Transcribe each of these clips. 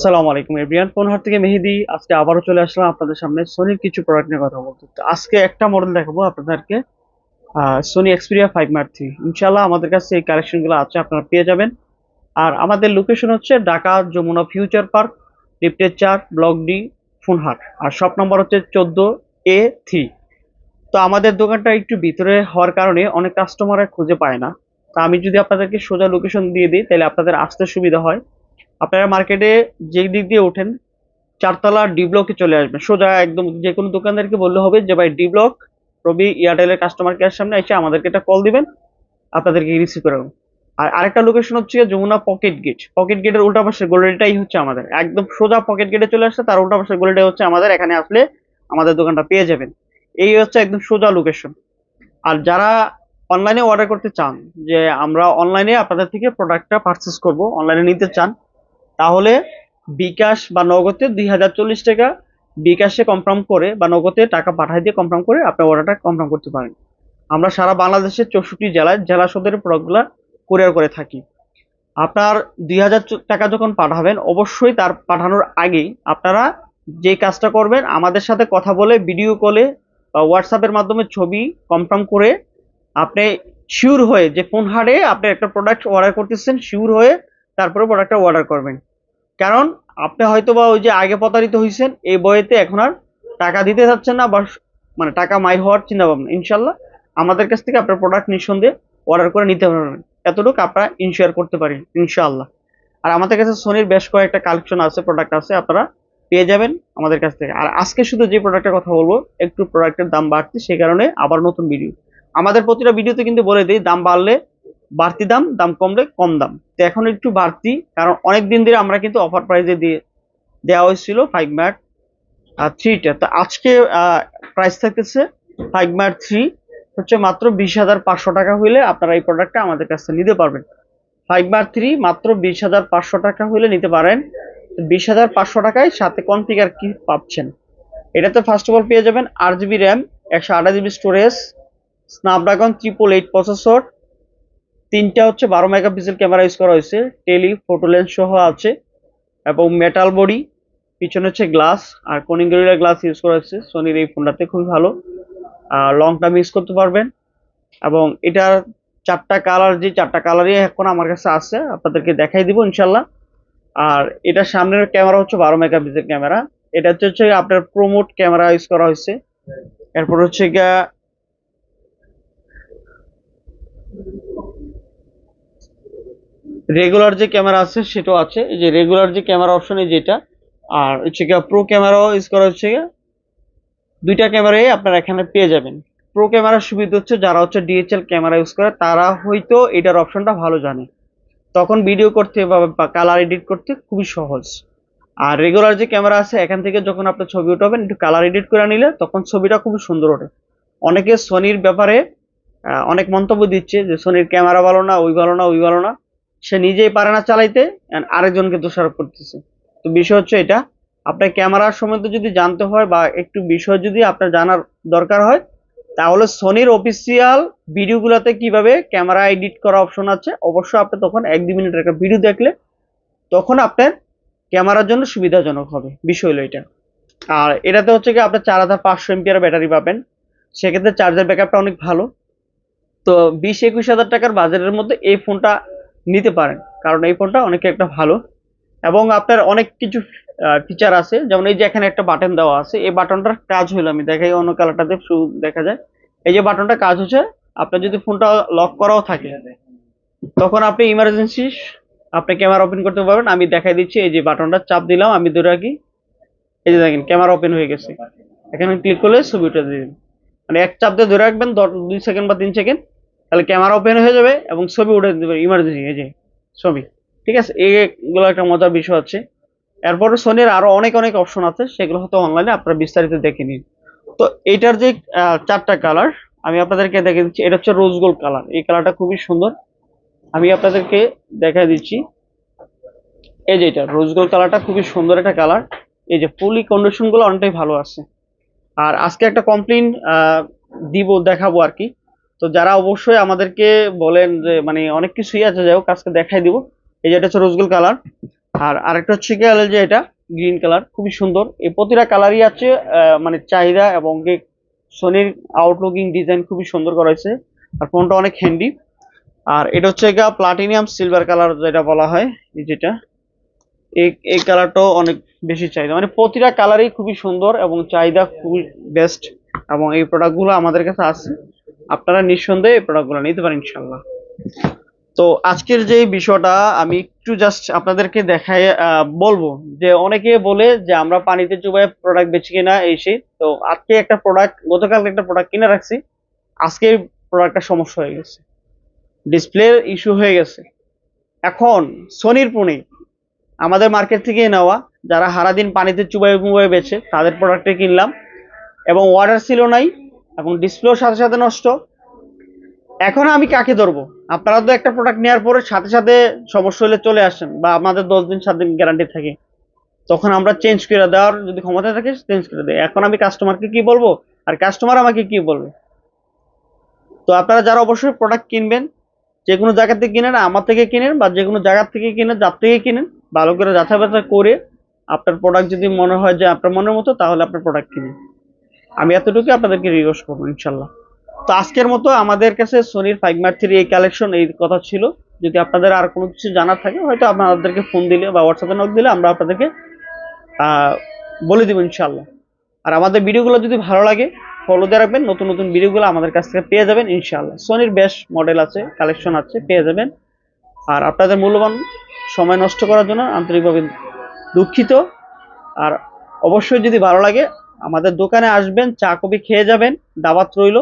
আসসালামু আলাইকুম এভরিয়ান ফোনহাট থেকে মেহেদি, আজকে আবারও চলে আসলাম আপনাদের সামনে সোনির কিছু প্রোডাক্ট নিয়ে কথা বলতে। তো আজকে একটা মডেল দেখাবো আপনাদেরকে। Sony Xperia five mark three ইনশাল্লাহ আমাদের কাছে এই কালেকশনগুলো আছে, আপনারা পেয়ে যাবেন। আর আমাদের লোকেশন হচ্ছে ঢাকা যমুনা ফিউচার পার্ক লিফটের চার ব্লক ডি ফোনহাট। আর শপ নম্বর হচ্ছে চোদ্দ এ থ্রি তো আমাদের দোকানটা একটু ভিতরে হওয়ার কারণে অনেক কাস্টমার খুঁজে পায় না। তো আমি যদি আপনাদেরকে সোজা লোকেশন দিয়ে দিই, তাহলে আপনাদের আসতে সুবিধা হয়। আপনারা মার্কেটে যে দিক দিয়ে ওঠেন, চারতলা ডি ব্লকে চলে আসবেন। সোজা একদম যে কোনো দোকানদারকে বললে হবে যে, ভাই ডি ব্লক রবি এয়ারটেলের কাস্টমার কেয়ার সামনে এসে আমাদেরকে একটা কল দিবেন, আপনাদেরকে রিসিভ করে নেব। আর আরেকটা লোকেশন হচ্ছে যমুনা পকেট গেট পকেট গেটের উল্টা পাশে গোল্ডেটাই হচ্ছে আমাদের। একদম সোজা পকেট গেটে চলে আসছে তার উল্টা পাশে গোল্ডে হচ্ছে আমাদের। এখানে আসলে আমাদের দোকানটা পেয়ে যাবেন। এই হচ্ছে একদম সোজা লোকেশন আর যারা অনলাইনে অর্ডার করতে চান, যে আমরা অনলাইনে আপনাদের থেকে প্রোডাক্টটা পারচেস করব অনলাইনে নিতে চান তাহলে বিকাশ বা নগদে দুই হাজার চল্লিশ টাকা বিকাশে কনফার্ম করে বা নগদে টাকা পাঠাই দিয়ে কনফার্ম করে আপনি অর্ডারটা কনফার্ম করতে পারেন। আমরা সারা বাংলাদেশের চৌষট্টি জেলায় জেলা সদরের প্রোডাক্টগুলো কুরিয়ার করে থাকি। আপনার দুই হাজার টাকা যখন পাঠাবেন, অবশ্যই তার পাঠানোর আগেই আপনারা যে কাজটা করবেন, আমাদের সাথে কথা বলে ভিডিও কলে বা হোয়াটসঅ্যাপের মাধ্যমে ছবি কনফার্ম করে আপনি শিওর হয়ে যে ফোন হারে আপনি একটা প্রোডাক্ট অর্ডার করতেছেন শিওর হয়ে তারপরে প্রোডাক্টটা অর্ডার করবেন। কারণ আপনি হয়তো বা ওই যে আগে প্রতারিত হয়েছেন এই বইতে এখন আর টাকা দিতে যাচ্ছেন না বা মানে টাকা মাই হওয়ার চিন্তা ভাবনা ইনশাল্লাহ আমাদের কাছ থেকে আপনার প্রোডাক্ট নিঃসন্দেহে অর্ডার করে নিতে পারবেন। এতটুকু আপনারা ইনশিওর করতে পারি, ইনশাআল্লাহ। আর আমাদের কাছে সোনির বেশ কয়েকটা কালেকশন আছে প্রোডাক্ট আছে, আপনারা পেয়ে যাবেন আমাদের কাছ থেকে। আর আজকে শুধু যে প্রোডাক্টের কথা বলব, একটু প্রোডাক্টের দাম বাড়ছে সেই কারণে আবার নতুন ভিডিও আমাদের প্রতিটা ভিডিওতে কিন্তু বলে দিই, দাম বাড়লে বাড়তি দাম দাম কমলে কম দাম। তো এখন একটু বাড়তি, কারণ অনেক দিন ধরে আমরা কিন্তু অফার প্রাইসে দিয়ে দেওয়া হয়েছিল ফাইভ আর থ্রিটা তো আজকে প্রাইস থাকতেছে ফাইভ ম্যাট থ্রি হচ্ছে মাত্র বিশ হাজার পাঁচশো টাকা হইলে আপনারা এই প্রোডাক্টটা আমাদের কাছ নিতে পারবেন। ফাইভ ম্যাট থ্রি মাত্র বিশ হাজার পাঁচশো টাকা হইলে নিতে পারেন। বিশ হাজার পাঁচশো টাকায় সাথে কনফিগার কি পাচ্ছেন? এটাতে ফার্স্ট অফ অল পেয়ে যাবেন আট জিবি র্যাম একশো আঠাশ GB storage Snapdragon triple eight processor তিনটা হচ্ছে বারো মেগাপিক্সেল ক্যামেরা ইউজ করা হয়েছে, টেলি, ফটো লেন্স সহ আছে, এবং মেটাল বডি পিছনে হচ্ছে গ্লাস আর কোনিং গরিলা গ্লাস ইউজ করা হয়েছে সোনির এই ফোনটাতে খুবই ভালো। আর লং টার্ম ইউজ করতে পারবেন, এবং এটার চারটা কালার যে চারটা কালারই এখন আমার কাছে আছে, আপনাদেরকে দেখাই দিব ইনশাল্লাহ আর এটার সামনের ক্যামেরা হচ্ছে বারো মেগাপিক্সেল ক্যামেরা। এটা হচ্ছে হচ্ছে আপনার প্রোমোট ক্যামেরা ইউজ করা হয়েছে। এরপর হচ্ছে গিয়া রেগুলার যে ক্যামেরা আছে, সেটাও আছে। এই যে রেগুলার যে ক্যামেরা অপশনে যেটা, আর হচ্ছে গিয়া প্রো ক্যামেরাও ইউজ করা হচ্ছে গিয়া, দুইটা ক্যামেরাই আপনারা এখানে পেয়ে যাবেন। প্রো ক্যামেরার সুবিধা হচ্ছে যারা হচ্ছে ডিএচএল ক্যামেরা ইউজ করে, তারা হয়তো এটার অপশনটা ভালো জানে। তখন ভিডিও করতে বা কালার এডিট করতে খুবই সহজ। আর রেগুলার যে ক্যামেরা আছে, এখান থেকে যখন আপনি ছবি উঠাবেন, একটু কালার এডিট করে নিলে তখন ছবিটা খুব সুন্দর ওঠে। অনেকে সোনির ব্যাপারে অনেক মন্তব্য দিচ্ছে যে সোনির ক্যামেরা ভালো না, ওই ভালো না, ওই ভালো না। সে নিজেই পারে না চালাইতে আরেকজনকে দোষারোপ করতেছে। তো বিষয় হচ্ছে এটা, আপনার ক্যামেরার সম্বন্ধে যদি জানতে হয় বা একটু বিষয় যদি আপনার জানার দরকার হয়, তাহলে সোনির অফিসিয়াল ভিডিওগুলোতে কীভাবে ক্যামেরা এডিট করা অপশন আছে, অবশ্যই আপনি তখন এক দুই মিনিটের একটা ভিডিও দেখলে তখন আপনার ক্যামেরার জন্য সুবিধাজনক হবে, বিষয় হলো এটা। আর এটাতে হচ্ছে কি, আপনার চার হাজার পাঁচশো এমপিআর ব্যাটারি পাবেন, সেক্ষেত্রে চার্জার ব্যাকআপটা অনেক ভালো। তো বিশ একুশ হাজার টাকার বাজারের মধ্যে এই ফোনটা নিতে পারেন। কারণ এই ফোনটা অনেক একটা ভালো। এবং আপনার অনেক কিছু ফিচার আছে। যেমন এই যে এখানে একটা বাটন দেওয়া আছে। এই বাটনটার কাজ হলো, আমি দেখাই অন্য কালারটাতে শুধু দেখা যায়। এই যে বাটনটা কাজ হচ্ছে, আপনার যদি ফোনটা লক করাও থাকে, তখন আপনি ইমার্জেন্সি আপনি ক্যামেরা ওপেন করতে পারবেন। আমি দেখাই দিচ্ছি, এই যে বাটনটা চাপ দিলাম, আমি ধরে রাখি। এই যে দেখেন ক্যামেরা ওপেন হয়ে গেছে। এখানে ক্লিক করলে ছবি উঠে দিবেন মানে এক চাপ দিয়ে ধরে রাখবেন দুই সেকেন্ড বা তিন সেকেন্ড তাহলে ক্যামেরা ওপেন হয়ে যাবে এবং ছবি উঠে দিতে পারবে ইমার্জেন্সি এই যে ছবি। ঠিক আছে? এইগুলো একটা মজার বিষয় আছে এরপরে সোনির আরও অনেক অনেক অপশন আছে, সেগুলো হয়তো অনলাইনে আপনারা বিস্তারিত দেখে নিন। তো এইটার যে চারটা কালার আমি আপনাদেরকে দেখে দিচ্ছি। এটা হচ্ছে রোজ গোল্ড কালার এই কালারটা খুবই সুন্দর। আমি আপনাদেরকে দেখা দিচ্ছি। এই যে এটা রোজ গোল্ড কালারটা খুবই সুন্দর একটা কালার এই যে ফুলি কন্ডিশনগুলো অনেকটাই ভালো আছে। আর আজকে একটা কমপ্লেন দিব, দেখাবো আর কি। তো যারা অবশ্যই আমাদেরকে বলেন যে মানে অনেক কিছুই আছে, যাই হোক, আজকে দেখাই দিব। এই যে এটা হচ্ছে রোজ গোল্ড কালার আর আরেকটা হচ্ছে হলো যে এটা গ্রিন কালার খুবই সুন্দর। এই প্রতিটা কালারই আছে মানে চাহিদা এবং সোনির আউটলুকিং ডিজাইন খুবই সুন্দর করা হয়েছে। আর ফোনটা অনেক হ্যান্ডি আর এটা হচ্ছে গা প্লাটিনিয়াম সিলভার কালার যেটা বলা হয়, এই যেটা। এই এই কালারটাও অনেক বেশি চাহিদা। মানে প্রতিটা কালারই খুবই সুন্দর এবং চাহিদা খুবই বেস্ট এবং এই প্রোডাক্টগুলো আমাদের কাছে আছে। আপনারা নিঃসন্দেহে এই প্রোডাক্টগুলো নিতে পারেন ইনশাল্লাহ তো আজকের যে বিষয়টা, আমি একটু জাস্ট আপনাদেরকে দেখাই বলব যে অনেকে বলে যে আমরা পানিতে চুবাই প্রোডাক্ট বেচি কিনা এই সেই তো আজকে একটা প্রোডাক্ট গতকাল একটা প্রোডাক্ট কিনে রাখছি, আজকে প্রোডাক্টটা সমস্যা হয়ে গেছে। ডিসপ্লে ইস্যু হয়ে গেছে। এখন সোনির ফোনে আমাদের মার্কেট থেকে নেওয়া, যারা সারাদিন পানিতে চুবাই মুবাই বেছে তাদের প্রোডাক্টে কিনলাম, এবং অর্ডার ছিল নাই এবং ডিসপ্লেও সাথে সাথে নষ্ট। এখন আমি কাকে ধরবো? আপনারা তো একটা প্রোডাক্ট নেওয়ার পরে সাথে সাথে সমস্যা হলে চলে আসেন বা আমাদের দশ দিন, সাত দিন গ্যারান্টি থাকে। তখন আমরা চেঞ্জ করে দেওয়ার যদি ক্ষমতা থাকে চেঞ্জ করে দেয় এখন আমি কাস্টমারকে কি বলব? আর কাস্টমার আমাকে কি বলবে? তো আপনারা যারা অবশ্যই প্রোডাক্ট কিনবেন, যে কোনো জায়গা থেকে কিনেন, আমার থেকে কিনেন বা যে কোনো জায়গা থেকে কিনেন, যার থেকে কিনেন, ভালো করে যাচাই বাছাই করে আপনার প্রোডাক্ট যদি মনে হয় যে আপনার মনের মতো, তাহলে আপনার প্রোডাক্ট কিনুন। আমি এতটুকু আপনাদেরকে রিকোয়েস্ট করব ইনশাল্লাহ তো আজকের মতো আমাদের কাছে সোনির ফাইভ মার্ক থ্রি এই কালেকশন এই কথা ছিল। যদি আপনাদের আর কোনো কিছু জানার থাকে, হয়তো আপনাদেরকে ফোন দিলে বা হোয়াটসঅ্যাপে নক দিলে আমরা আপনাদেরকে বলে দিব ইনশাল্লাহ আর আমাদের ভিডিওগুলো যদি ভালো লাগে ফলো দিয়ে রাখবেন। নতুন নতুন ভিডিওগুলো আমাদের কাছ থেকে পেয়ে যাবেন ইনশাল্লাহ সোনির বেশ মডেল আছে কালেকশন আছে, পেয়ে যাবেন। আর আপনাদের মূল্যবান সময় নষ্ট করার জন্য আন্তরিকভাবে দুঃখিত। আর অবশ্যই যদি ভালো লাগে আমাদের দোকানে আসবেন, চা কফি খেয়ে যাবেন দাবাত রইল।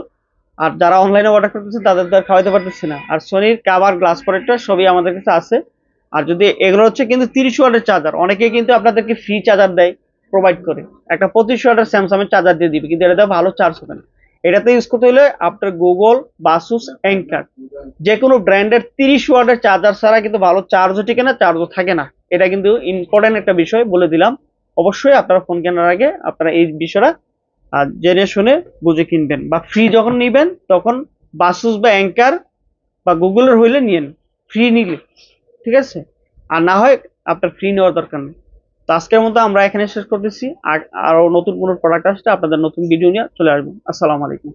আর যারা অনলাইনে অর্ডার করতেছে, তাদের তো আর খাওয়াতে পারতেছি না। আর সোনির কাভার গ্লাস প্রোটেক্টর সবই আমাদের কাছে আছে। আর যদি এগুলো হচ্ছে কিন্তু তিরিশ ওয়াটের চার্জার অনেকে কিন্তু আপনাদেরকে ফ্রি চার্জার দেয় প্রোভাইড করে। একটা পঁচিশ ওয়াটের স্যামসাং এর চার্জার দিয়ে দিবে, কিন্তু এটা ভালো চার্জ হবে না। এটাতে ইউজ করতে হলে আপনার গুগল বাসুস অ্যাঙ্কার যে কোনো ব্র্যান্ডের তিরিশ ওয়াটের চার্জার ছাড়া কিন্তু ভালো চার্জও টিকে না চার্জও থাকে না। এটা কিন্তু ইম্পর্টেন্ট একটা বিষয় বলে দিলাম। অবশ্যই আপনারা ফোন কেনার আগে আপনারা এই বিষয়টা জেনে শুনে বুঝে কিনবেন বা ফ্রি যখন নিবেন, তখন বাসুস বা অ্যাঙ্কার বা গুগলের হইলে নিয়েন। ফ্রি নিলে, ঠিক আছে? আর না হয় আপনার ফ্রি নেওয়ার দরকার নেই। তো আজকের মতো আমরা এখানে শেষ করতেছি। আর আরও নতুন কোনো প্রোডাক্ট আসলে আপনাদের নতুন ভিডিও নিয়ে চলে আসবেন আসসালামু আলাইকুম।